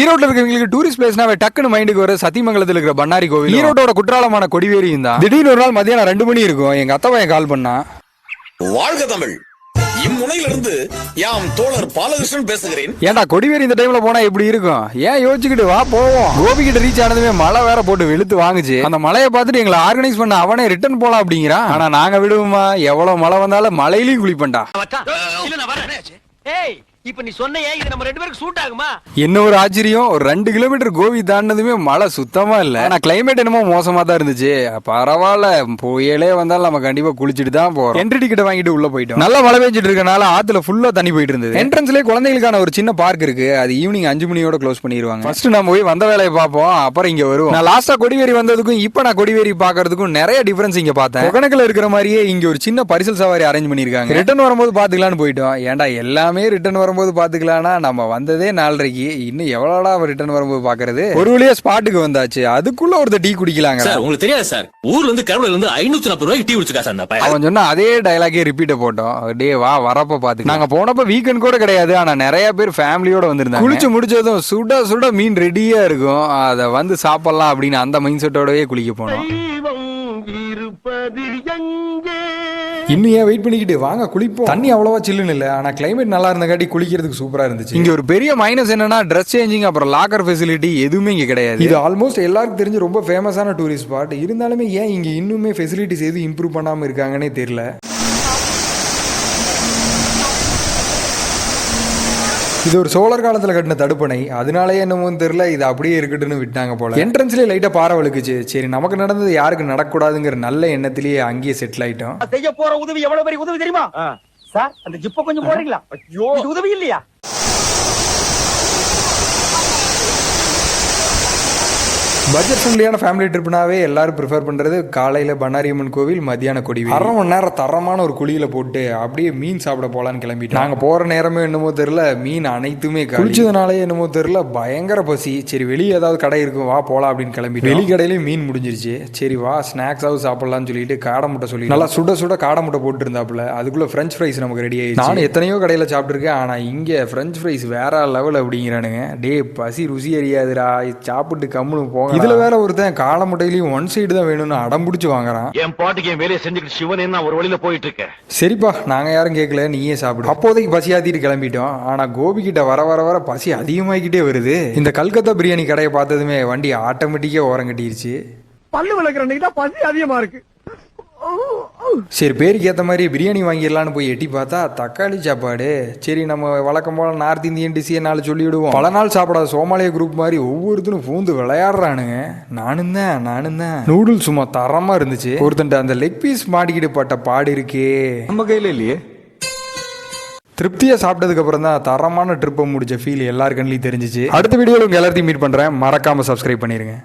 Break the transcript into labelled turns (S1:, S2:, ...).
S1: ஈரோட்ல இருக்கிறவங்களுக்கு டூரிஸ்ட் பிளேஸ்னாவே டக்குன்னு மைண்டுக்கு வர சத்தியமங்கலத்தில் இருக்கிற பண்ணாரி கோவில். ஈரோட்டோட குற்றாலமான கொடிவேரியும் தான். திடீர்னு ஒரு நாள் மதியானம் ரெண்டு மணி இருக்கும். எங்க அத்தை பையன் கால் பண்ணா.
S2: வாழ்க தமிழ். இம்முனையிலிருந்து யாம் தோழர் பாலகிருஷ்ணன் பேசுகிறேன்.
S1: ஏன்டா கொடிவேரி இந்த டைம்ல போனா எப்படி இருக்கும்? ஏன் யோசிச்சுக்கிட்டு வா போவோம். கோபி கிட்ட ரீச் ஆனதுமே மழை வேற போட்டு வெளுத்து வாங்குச்சு. அந்த மழையை பார்த்துட்டு எங்களை ஆர்கனைஸ் பண்ண அவனே ரிட்டர்ன் போலாம் அப்படிங்கிறான் ஆனா நாங்க விடுவோமா எவ்வளவு மழை வந்தாலும் மழையிலயும் குளிப்பண்டா.
S3: மச்சான் இல்ல நான் வரேன். ஏய் இப்ப நீ சொன்னையே இது நம்ம ரெண்டு பேருக்கு சூட் ஆகுமா?
S1: என்ன ஒரு ஆச்சரியம்? ஒரு ரெண்டு கிலோமீட்டர் கோபி தாண்டினதுமே மழை சுத்தமா இல்ல. ஆனா கிளைமேட் என்னமோ மோசமா தான் இருந்துச்சு. பரவாயில்ல புயலே வந்தாலும் நம்ம கண்டிப்பா குளிச்சுட்டு தான் போறோம். என்ட்ரி டிக்கெட் வாங்கிட்டு உள்ள போயிட்டோம். நல்லா மழை பெஞ்சிட்டு இருக்கனால ஆத்துல ஃபுல்லா தண்ணி போயிட்டு இருந்தது. என்ட்ரன்ஸ்லயே குழந்தைகளுக்கான ஒரு சின்ன பார்க் இருக்கு. அது ஈவினிங் அஞ்சு மணியோட க்ளோஸ் பண்ணிடுவாங்க ஃபர்ஸ்ட் நம்ம போய் வந்த வேலையை பார்ப்போம் அப்புறம் இங்க வருவோம். நான் லாஸ்டா கொடிவேரி வந்ததுக்கும் இப்ப நான் கொடிவேரி பாக்குறதுக்கும் நிறைய டிஃபரன்ஸ் இங்க பார்த்தேன். ஒகனக்கல இருக்கிற மாதிரியே இங்க ஒரு சின்ன பரிசல் சவாரி அரேஞ்ச் பண்ணிருக்காங்க ரிட்டர்ன் வரும்போது பாத்துக்கலாம்னு போயிட்டோம். ஏன்டா எல்லாமே ரிட்டர்ன் வரும்போது பாத்துக்கலாம்னா நம்ம வந்ததே நாலரைக்கு. இன்னும் எவ்வளோடா ரிட்டர்ன் வரும்போது பாக்குறது ஒரு வழியா ஸ்பாட்டுக்கு வந்தாச்சு. அதுக்குள்ள ஒருத்தர் டீ குடிக்கலாங்க.
S4: சார் உங்களுக்கு தெரியாது சார். ஊர்ல இருந்து கருவில இருந்து ஐநூத்தி நாற்பது ரூபாய்க்கு டீ குடிச்சுக்கா சார் அந்த பையன்?
S1: அவன் சொன்ன அதே டயலாகே ரிப்பீட்ட போட்டோம். டே வா வரப்ப பாத்து நாங்க போனப்ப வீக்கெண்ட் கூட கிடையாது. ஆனா நிறைய பேர் ஃபேமிலியோட வந்திருந்தாங்க. குளிச்சு முடிச்சதும் சுட சுட மீன் ரெடியா இருக்கும். அத வந்து சாப்பிடலாம் அப்படின்னு அந்த மைண்ட் செட்டோடவே குளிக்க போனோம்.
S3: இருப்பது எங்கே
S1: இன்னும் ஏன் வெயிட் பண்ணிக்கிட்டு? வாங்க குளிப்போம். தண்ணி அவ்வளவா சில்லுன்னு இல்ல. ஆனா கிளைமேட் நல்லா இருந்தங்காட்டி குளிக்கிறதுக்கு சூப்பரா இருந்துச்சு. இங்க ஒரு பெரிய மைனஸ் என்னன்னா ட்ரெஸ் சேஞ்சிங் அப்புறம் லாக்கர் ஃபெசிலிட்டி எதுவுமே இங்க கிடையாது. இது ஆல்மோஸ்ட் எல்லாருக்கும் தெரிஞ்சு ரொம்ப ஃபேமஸான டூரிஸ்ட் ஸ்பாட் இருந்தாலுமே ஏன் இங்க இன்னுமே ஃபெசிலிட்டிஸ் எதுவும் இம்ப்ரூவ் பண்ணாம இருக்காங்கன்னே தெரியல. இது ஒரு சோழர் காலத்துல கட்டின தடுப்பணை. அதனாலயே என்னமோ தெரியல இது அப்படியே இருக்கட்டும்னு விட்டாங்க போல. என்ட்ரன்ஸ்லயே லைட்டா பாறை வழுக்குச்சு சரி நமக்கு நடந்தது யாருக்கு நடக்கூடாதுங்கிற நல்ல எண்ணத்திலேயே அங்கேயே செட்டில் ஆயிட்டோம்
S3: செய்ய போற உதவி எவ்வளவு பெரிய உதவி தெரியுமா? சார் அந்த ஜிப்ப கொஞ்சம் போடுறீங்களா? ஐயோ. இது உதவி இல்லையா?
S1: பட்ஜெட் ஃப்ரெண்ட்லியான ஃபேமிலி ட்ரிப்னாவே எல்லாரும் ப்ரிஃபர் பண்றது காலையில பண்ணாரியம்மன் கோவில் மத்தியான கொடி அரை மணி நேரம் தரமான ஒரு குழியில போட்டு அப்படியே மீன் சாப்பிட போலான்னு கிளம்பிட்டோம். நாங்க போற நேரமே என்னமோ தெரியல மீன் அனைத்துமே குளிச்சதுனாலே என்னமோ தெரியல பயங்கர பசி. சரி வெளியே ஏதாவது கடை இருக்கும் வா போலாம் அப்படின்னு கிளம்பி வெளி கடையிலயும் மீன் முடிஞ்சிருச்சு. சரி வா ஸ்நாக்ஸாவது சாப்பிடலாம்னு சொல்லிட்டு காடை முட்டை சொல்லி நல்லா சுட சுட காடை முட்டை போட்டு இருந்தாப்புல அதுக்குள்ள ஃப்ரெஞ்ச் ஃப்ரைஸ் நமக்கு ரெடி ஆயிடுச்சு. நானும் எத்தனையோ கடையில சாப்பிட்டுருக்கேன் ஆனா இங்க ஃப்ரெஞ்ச் ஃப்ரைஸ் வேற லெவல் அப்படிங்கிறானுங்க. டே பசி ருசி அறியாதுடா. சாப்பிட்டு கம்முன்னு போங்க. இதுல வேற ஒருத்தன் காளை முட்டையிலையும் ஒன் சைடு தான் வேணும்னு அடம் பிடிச்சு வாங்குறான்.
S5: என் பாட்டுக்கு என் வேலையை செஞ்சுக்கிட்டு சிவனே நான் ஒரு வழியில போயிட்டு இருக்கேன்
S1: சரிப்பா நாங்க யாரும் கேட்கல நீயே சாப்பிடு. அப்போதைக்கு பசி ஆத்திட்டு கிளம்பிட்டோம். ஆனா கோபி கிட்ட வர வர வர பசி அதிகமாகிக்கிட்டே வருது. இந்த கல்கத்தா பிரியாணி கடையை பார்த்ததுமே வண்டி ஆட்டோமேட்டிக்கா ஓரம் கட்டிருச்சு.
S3: பல்லு விளக்குற அன்னைக்கு தான் பசி அதிகமா இருக்கு.
S1: சரி பேருக்கு ஏற்ற மாதிரி பிரியாணி வாங்கிடலான்னு போய் எட்டி பார்த்தா தக்காளி சாப்பாடு. சரி நம்ம வழக்கம் போல நார்த் இந்தியன் டிஷ்ஷே நாலு சொல்லி விடுவோம் பல நாள் சாப்பிடாத சோமாலிய குரூப் மாதிரி ஒவ்வொருத்தரும் பூந்து விளையாடுறானுங்க. நானும் தான் நானும் தான். நூடுல்ஸ் சும்மா தரமா இருந்துச்சு. ஒருத்தன்ட்ட அந்த லெக் பீஸ் மாட்டிக்கிட்டு பட்ட பாடு இருக்கே.
S6: நம்ம கையில இல்லையே?
S1: திருப்தியா சாப்பிட்டதுக்கு அப்புறம் தான் தரமான ட்ரிப்பை முடிச்ச ஃபீல் எல்லாருக்கண்லையும் தெரிஞ்சிச்சு. அடுத்த வீடியோவில் உங்க எல்லாத்தையும் மீட் பண்றேன். மறக்காம சப்ஸ்கிரைப் பண்ணிருங்க.